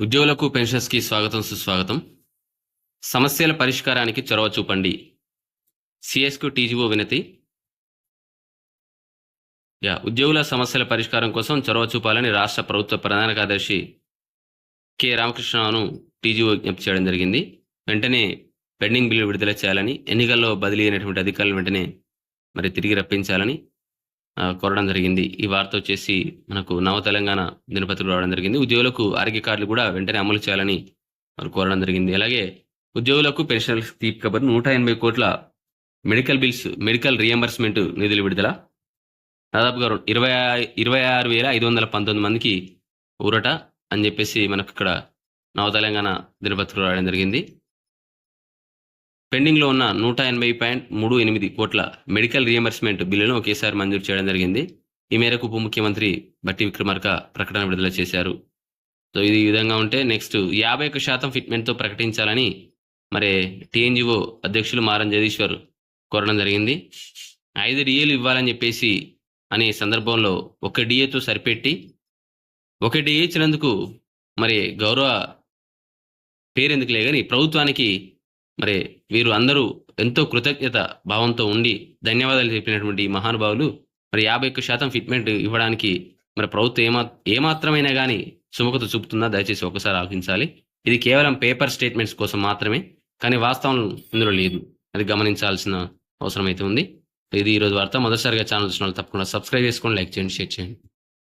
ఉద్యోగులకు పెన్షన్స్కి స్వాగతం సుస్వాగతం. సమస్యల పరిష్కారానికి చొరవ చూపండి. సిఎస్కు టీజీఓ వినతి. యా ఉద్యోగుల సమస్యల పరిష్కారం కోసం చొరవ చూపాలని రాష్ట్ర ప్రభుత్వ ప్రధాన కార్యదర్శి కె. రామకృష్ణను టీజీఓ విజ్ఞప్తి చేయడం జరిగింది. వెంటనే పెండింగ్ బిల్లు విడుదల చేయాలని ఎన్నికల్లో బదిలీ అయినటువంటి అధికారులు వెంటనే మరి తిరిగి రప్పించాలని కోరడం జరిగింది. ఈ వార్త వచ్చేసి మనకు నవ తెలంగాణ దినపత్రిక రావడం జరిగింది. ఉద్యోగులకు ఆరోగ్య కార్డులు కూడా వెంటనే అమలు చేయాలని వారు కోరడం జరిగింది. అలాగే ఉద్యోగులకు పెన్షనర్స్ తీపి కబర్ నూట ఎనభై కోట్ల మెడికల్ బిల్స్ మెడికల్ రియంబర్స్మెంట్ నిధులు విడుదల. దాదాపుగా ఇరవై ఇరవై ఆరు వేల ఐదు వందల పంతొమ్మిది మందికి ఊరట అని చెప్పేసి మనకు ఇక్కడ నవ తెలంగాణ దినపత్రిక రావడం జరిగింది. పెండింగ్లో ఉన్న నూట ఎనభై పాయింట్ మూడు ఎనిమిది కోట్ల మెడికల్ రియంబర్స్మెంట్ బిల్లును ఒకేసారి మంజూరు చేయడం జరిగింది. ఈ మేరకు ఉప ముఖ్యమంత్రి బట్టి విక్రమార్క ప్రకటన విడుదల చేశారు. సో ఇది ఈ విధంగా ఉంటే నెక్స్ట్ యాభై ఒక్క శాతం ఫిట్మెంట్తో ప్రకటించాలని మరి టీఎన్జిఓ అధ్యక్షులు మారం జగదీశ్వర్ కోరడం జరిగింది. ఐదు డిఏలు ఇవ్వాలని చెప్పేసి అనే సందర్భంలో ఒక డిఏతో సరిపెట్టి ఒక డిఏ ఇచ్చినందుకు మరి గౌరవ పేరెందుకులే కానీ ప్రభుత్వానికి మరి వీరు అందరూ ఎంతో కృతజ్ఞత భావంతో ఉండి ధన్యవాదాలు చెప్పినటువంటి ఈ మహానుభావులు మరి యాభై ఒక్క శాతం ఫిట్మెంట్ ఇవ్వడానికి మరి ప్రభుత్వం ఏమా ఏమాత్రమైనా కానీ సుముఖత చూపుతుందా? దయచేసి ఒకసారి ఆలోచించాలి. ఇది కేవలం పేపర్ స్టేట్మెంట్స్ కోసం మాత్రమే కానీ వాస్తవం ఇందులో లేదు. అది గమనించాల్సిన అవసరం అయితే ఉంది. ఇది ఈరోజు వార్త. మొదటిసారిగా ఛానల్ చూసిన వాళ్ళు తప్పకుండా సబ్స్క్రైబ్ చేసుకోండి లైక్ చేయండి షేర్ చేయండి.